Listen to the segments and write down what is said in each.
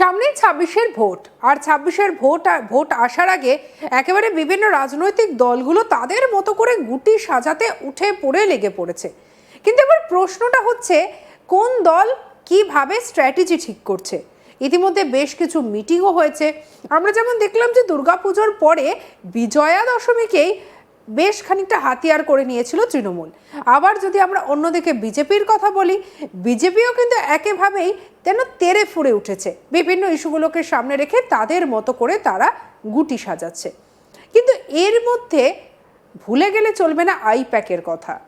সামনেই ছাব্বিশের ভোট। আর ছাব্বিশের ভোট ভোট আসার আগে একেবারে বিভিন্ন রাজনৈতিক দলগুলো তাদের মতো করে গুটি সাজাতে উঠে পড়ে লেগে পড়েছে। কিন্তু এবার প্রশ্নটা হচ্ছে, কোন দল কীভাবে স্ট্র্যাটেজি ঠিক করছে? ইতিমধ্যে বেশ কিছু মিটিংও হয়েছে। আমরা যেমন দেখলাম যে দুর্গাপুজোর পরে বিজয়া দশমীকেই বেশ খানিকটা হাতিয়ার করে নিয়েছিল তৃণমূল। আবার যদি আমরা অন্যদিকে বিজেপির কথা বলি, বিজেপিও কিন্তু একেভাবেই যেন তেরে ফুড়ে উঠেছে। বিভিন্ন ইস্যুগুলোকে সামনে রেখে তাদের মতো করে তারা গুটি সাজাচ্ছে। কিন্তু এর মধ্যে ভুলে গেলে চলবে না আইপ্যাকের কথা।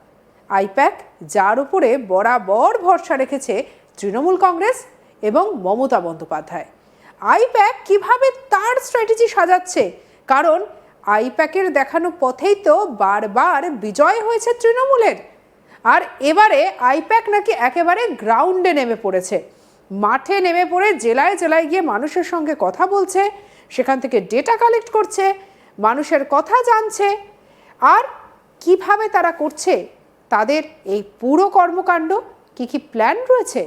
আইপ্যাক, যার উপরে বরাবর ভরসা রেখেছে তৃণমূল কংগ্রেস এবং মমতা বন্দ্যোপাধ্যায়। আইপ্যাক কীভাবে তার স্ট্র্যাটেজি সাজাচ্ছে? কারণ আইপ্যাকের দেখানো পথেই তো বারবার বিজয় হয়েছে তৃণমূলের। আর এবারে আইপ্যাক নাকি একেবারে গ্রাউন্ডে নেমে পড়েছে। মাঠে নেমে পড়ে জেলায় জেলায় গিয়ে মানুষের সঙ্গে কথা বলছে, সেখান থেকে ডেটা কালেক্ট করছে, মানুষের কথা জানছে। আর কীভাবে তারা করছে, তাদের এই পুরো কর্মকাণ্ড, কি কি প্ল্যান রয়েছে?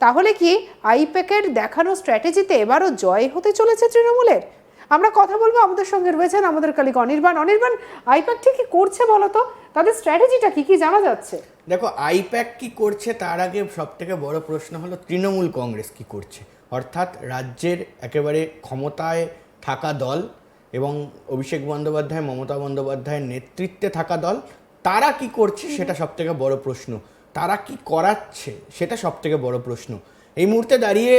তাহলে কি আইপ্যাকের দেখানো স্ট্র্যাটেজিতে এবারও জয় হতে চলেছে তৃণমূলের? আমরা কথা বলব আমাদের সঙ্গে রয়েছেন আমাদের কালিক অনির্বাণ। অনির্বাণ আইপ্যাক ঠিক কি করছে বলতো তাদের স্ট্র্যাটেজিটা কি কি জানা যাচ্ছে? দেখো আইপ্যাক কি করছে তার আগে সব থেকে বড় প্রশ্ন হলো তৃণমূল কংগ্রেস কি করছে? অর্থাৎ রাজ্যের একেবারে ক্ষমতায় থাকা দল এবং অভিষেক বন্দ্যোপাধ্যায় মমতা বন্দ্যোপাধ্যায়ের নেতৃত্বে থাকা দল তারা কি করছে সেটা সব থেকে বড় প্রশ্ন। তারা কি করাচ্ছে সেটা সব থেকে বড় প্রশ্ন। এই মুহূর্তে দাঁড়িয়ে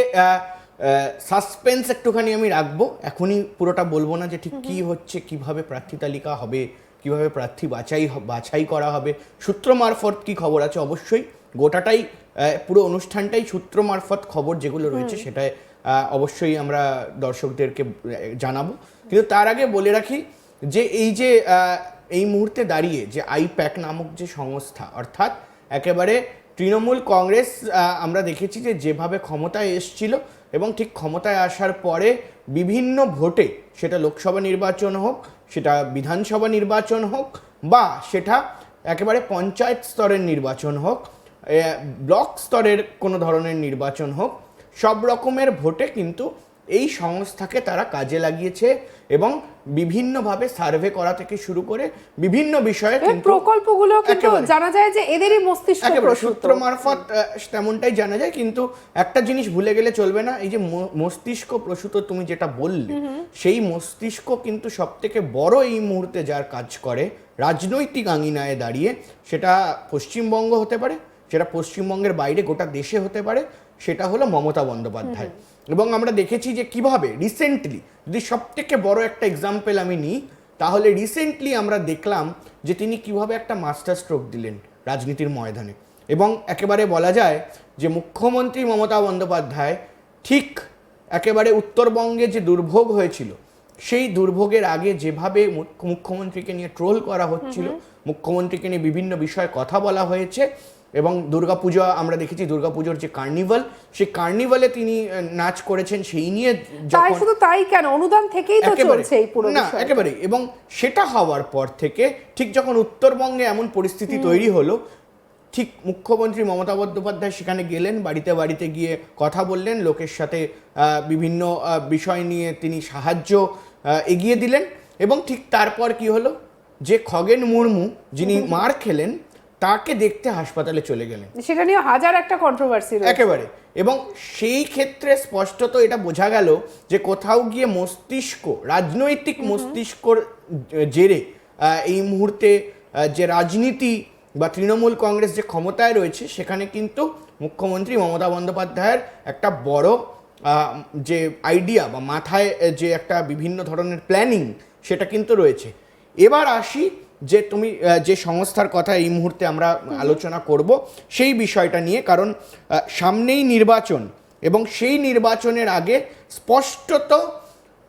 সাসপেন্স একটুখানি আমি রাখব। এখনই পুরোটা বলব না যে ঠিক কী হচ্ছে কীভাবে প্রার্থী তালিকা হবে কীভাবে প্রার্থী বাছাই বাছাই করা হবে। সূত্র মারফত কি খবর আছে? অবশ্যই গোটাটাই পুরো অনুষ্ঠানটাই সূত্র মারফত খবর যেগুলো রয়েছে সেটাই অবশ্যই আমরা দর্শকদেরকে জানাব। কিন্তু তার আগে বলে রাখি যে এই যে এই মুহূর্তে দাঁড়িয়ে যে আইপ্যাক নামক যে সংস্থা অর্থাৎ একেবারে তৃণমূল কংগ্রেস আমরা দেখেছি যে যেভাবে ক্ষমতায় এসছিল এবং ঠিক ক্ষমতায় আসার পরে বিভিন্ন ভোটে সেটা লোকসভা নির্বাচন হোক, সেটা বিধানসভা নির্বাচন হোক বা সেটা একেবারে পঞ্চায়েত স্তরের নির্বাচন হোক ব্লক স্তরের কোনো ধরনের নির্বাচন হোক, সব রকমের ভোটে কিন্তু এই সংস্থাকে তারা কাজে লাগিয়েছে এবং বিভিন্নভাবে সার্ভে করা থেকে শুরু করে বিভিন্ন বিষয়ে প্রকল্পগুলো কিন্তু জানা যায় যে এদেরই মস্তিষ্ক সূত্র মারফত তেমনটাই জানা যায় কিন্তু একটা জিনিস ভুলে গেলে চলবে না এই যে মস্তিষ্ক প্রসূত তুমি যেটা বললে সেই মস্তিষ্ক কিন্তু সব থেকে বড় এই মুহূর্তে যার কাজ করে রাজনৈতিক আঙিনায় দাঁড়িয়ে সেটা পশ্চিমবঙ্গ হতে পারে সেটা পশ্চিমবঙ্গের বাইরে গোটা দেশে হতে পারে সেটা হলো মমতা বন্দ্যোপাধ্যায়। এবং আমরা দেখেছি যে কীভাবে রিসেন্টলি যদি সব থেকে বড় একটা এক্সাম্পল আমি নিই তাহলে রিসেন্টলি আমরা দেখলাম যে তিনি কীভাবে একটা মাস্টার স্ট্রোক দিলেন রাজনীতির ময়দানে। এবং একেবারে বলা যায় যে মুখ্যমন্ত্রী মমতা বন্দ্যোপাধ্যায় ঠিক একেবারে উত্তরবঙ্গে যে দুর্ভোগ হয়েছিল সেই দুর্ভোগের আগে যেভাবে মুখ্য- মুখ্যমন্ত্রীকে নিয়ে ট্রোল করা হচ্ছিল মুখ্যমন্ত্রীকে নিয়ে বিভিন্ন বিষয়ে কথা বলা হয়েছে এবং দুর্গাপূজা আমরা দেখেছি দুর্গাপুজোর যে কার্নিভাল সেই কার্নিভালে তিনি নাচ করেছেন সেই নিয়ে তাই শুধু তাই কেন? অনুদান থেকেই তো চলছে এই পুরো না একেবারে। এবং সেটা হওয়ার পর থেকে ঠিক যখন উত্তরবঙ্গে এমন পরিস্থিতি তৈরি হলো ঠিক মুখ্যমন্ত্রী মমতা বন্দ্যোপাধ্যায় সেখানে গেলেন বাড়িতে বাড়িতে গিয়ে কথা বললেন লোকের সাথে বিভিন্ন বিষয় নিয়ে তিনি সাহায্য এগিয়ে দিলেন। এবং ঠিক তারপর কি হলো? যে খগেন মুর্মু যিনি মার খেলেন তাকে দেখতে হাসপাতালে চলে গেলেন। সেটা নিয়ে হাজার একটা কন্ট্রোভার্সি একেবারে। এবং সেই ক্ষেত্রে স্পষ্টত এটা বোঝা গেল যে কোথাও গিয়ে মস্তিষ্ক রাজনৈতিক মস্তিষ্কর জেরে এই মুহূর্তে যে রাজনীতি বা তৃণমূল কংগ্রেস যে ক্ষমতায় রয়েছে সেখানে কিন্তু মুখ্যমন্ত্রী মমতা বন্দ্যোপাধ্যায়ের একটা বড় যে আইডিয়া বা মাথায় যে একটা বিভিন্ন ধরনের প্ল্যানিং সেটা কিন্তু রয়েছে। এবার আসি যে তুমি যে সংস্থার কথা এই মুহূর্তে আমরা আলোচনা করব সেই বিষয়টা নিয়ে কারণ সামনেই নির্বাচন এবং সেই নির্বাচনের আগে স্পষ্টত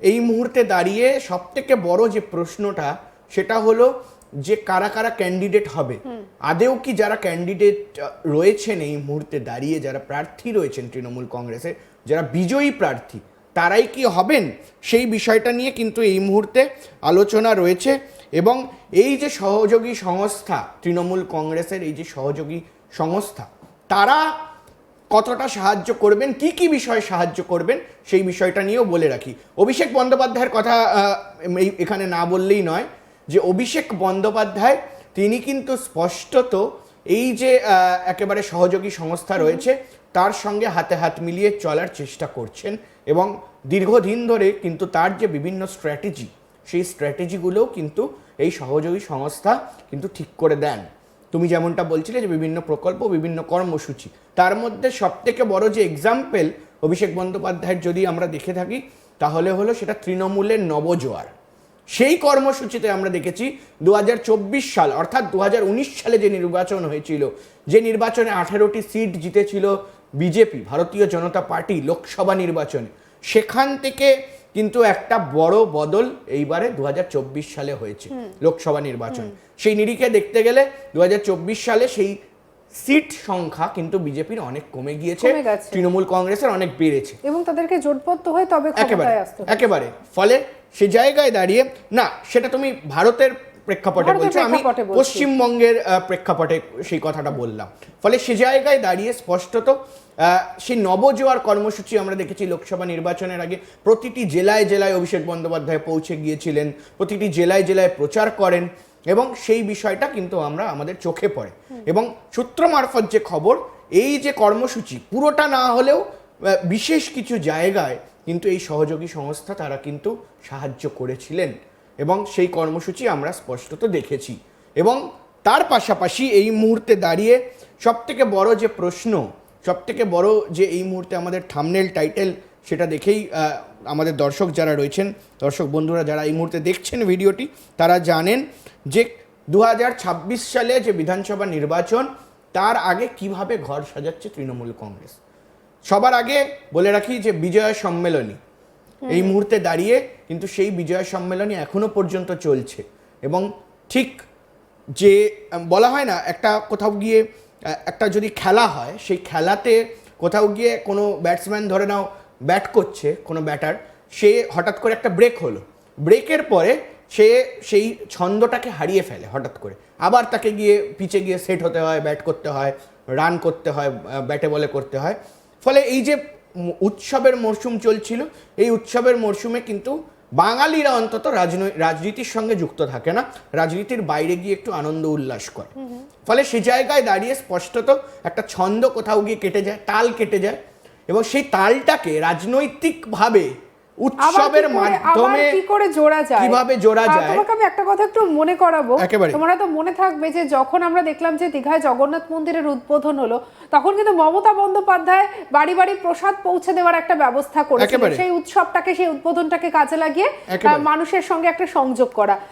এই মুহূর্তে দাঁড়িয়ে সবথেকে বড় যে প্রশ্নটা সেটা হলো যে কারা কারা ক্যান্ডিডেট হবে। আদেও কি যারা ক্যান্ডিডেট রয়েছেন এই মুহূর্তে দাঁড়িয়ে যারা প্রার্থী রয়েছেন তৃণমূল কংগ্রেসের যারা বিজয়ী প্রার্থী তারাই কি হবেন? সেই বিষয়টা নিয়ে কিন্তু এই মুহূর্তে আলোচনা রয়েছে এবং এই যে সহযোগী সংস্থা, তৃণমূল কংগ্রেসের এই যে সহযোগী সংস্থা, তারা কতটা সাহায্য করবেন? কি কি বিষয়ে সাহায্য করবেন? সেই বিষয়টা নিয়েও বলে রাখি। অভিষেক বন্দ্যোপাধ্যায়ের কথা এখানে না বললেই নয় যে অভিষেক বন্দ্যোপাধ্যায়, তিনি কিন্তু স্পষ্টত এই যে একেবারে সহযোগী সংস্থা রয়েছে তার সঙ্গে হাতে হাত মিলিয়ে চলার চেষ্টা করছেন এবং দীর্ঘদিন ধরে কিন্তু তার যে বিভিন্ন স্ট্র্যাটেজি সেই স্ট্র্যাটেজিগুলোও কিন্তু এই সহযোগী সংস্থা কিন্তু ঠিক করে দেন। তুমি যেমনটা বলছিলে যে বিভিন্ন প্রকল্প, বিভিন্ন কর্মসূচি, তার মধ্যে সবথেকে বড় যে এক্সাম্পল অভিষেক বন্দ্যোপাধ্যায়ের যদি আমরা দেখে থাকি, তাহলে হলো সেটা তৃণমূলের নবজোয়ার। সেই কর্মসূচিতে আমরা দেখেছি দু হাজার চব্বিশ সাল, অর্থাৎ দু হাজার উনিশ সালে যে নির্বাচন হয়েছিল, যে নির্বাচনে আঠেরোটি সিট জিতেছিল বিজেপি ভারতীয় জনতা পার্টি লোকসভা নির্বাচনে। সেখান থেকে কিন্তু একটা বড় বদল এইবারে দুহাজার চব্বিশ সালে হয়েছে লোকসভা নির্বাচন। সেই নিরিখে দেখতে গেলে দু হাজার চব্বিশ সালে সেই সিট সংখ্যা কিন্তু বিজেপির অনেক কমে গিয়েছে তৃণমূল কংগ্রেসের অনেক বেড়েছে। এবং তাদেরকে জোটবদ্ধ হয়ে তবে একেবারে। একেবারে। ফলে সে জায়গায় দাঁড়িয়ে না সেটা তুমি ভারতের প্রেক্ষাপটে বলছো আমি পশ্চিমবঙ্গের প্রেক্ষাপটে সেই কথাটা বললাম। ফলে সে জায়গায় দাঁড়িয়ে স্পষ্টত সেই নবজোয়ার কর্মসূচি আমরা দেখেছি লোকসভা নির্বাচনের আগে। প্রতিটি জেলায় জেলায় অভিষেক বন্দ্যোপাধ্যায় পৌঁছে গিয়েছিলেন প্রতিটি জেলায় জেলায় প্রচার করেন এবং সেই বিষয়টা কিন্তু আমরা আমাদের চোখে পড়ে। এবং সূত্র মারফত যে খবর এই যে কর্মসূচি পুরোটা না হলেও বিশেষ কিছু জায়গায় কিন্তু এই সহযোগী সংস্থা তারা কিন্তু সাহায্য করেছিলেন। এবং সেই কর্মসূচি আমরা স্পষ্টত দেখেছি। এবং তার পাশাপাশি এই মুহূর্তে দাঁড়িয়ে সবথেকে বড় যে প্রশ্ন, সবথেকে বড় যে এই মুহূর্তে আমাদের থামনেল টাইটেল, সেটা দেখেই আমাদের দর্শক যারা রয়েছেন, দর্শক বন্ধুরা যারা এই মুহূর্তে দেখছেন ভিডিওটি, তারা জানেন যে দু হাজার ছাব্বিশ সালে যে বিধানসভা নির্বাচন, তার আগে কীভাবে ঘর সাজাচ্ছে তৃণমূল কংগ্রেস। সবার আগে বলে রাখি যে বিজয়া সম্মেলনী এই মুহূর্তে দাঁড়িয়ে কিন্তু সেই বিজয়া সম্মেলনী এখনও পর্যন্ত চলছে। এবং ঠিক যে বলা হয় না, একটা কোথাও গিয়ে একটা যদি খেলা হয়, সেই খেলাতে কোথাও গিয়ে কোনো ব্যাটসম্যান ধরে নাও, ব্যাট করছে কোনো ব্যাটার, সে হঠাৎ করে একটা ব্রেক হলো। ব্রেকের পরে সে সেই ছন্দটাকে হারিয়ে ফেলে হঠাৎ করে। আবার তাকে গিয়ে পিচে গিয়ে সেট হতে হয়, ব্যাট করতে হয়, রান করতে হয় ব্যাটে বলে করতে হয়। ফলে এই যে উৎসবের মরশুম চলছিল। এই উৎসবের মরশুমে কিন্তু বাঙালিরা অন্তত রাজনৈ- রাজনীতির সঙ্গে যুক্ত থাকে না। রাজনীতির বাইরে গিয়ে একটু আনন্দ উল্লাস করে। ফলে সে জায়গায় দাঁড়িয়ে স্পষ্টত একটা ছন্দ কোথাও গিয়ে কেটে যায় তাল কেটে যায়। এবং সেই তালটাকে রাজনৈতিকভাবে উৎসবের মাধ্যমে কি করে জোড়া যায়? কীভাবে জোড়া যায়? তোমাকে আমি একটা কথা একটু মনে করাবো। তোমরা তো মনে থাকবে যে যখন আমরা দেখলাম যে দীঘায় জগন্নাথ মন্দিরের উদ্বোধন হলো তখন কিন্তু মমতা বন্দ্যোপাধ্যায় বাড়ি বাড়ি প্রসাদ পৌঁছে দেওয়ার একটা ব্যবস্থা করেছিল সেই উৎসবটাকে সেই উদ্বোধনটাকে কাজে লাগিয়ে মানুষের সঙ্গে একটা সংযোগ করা।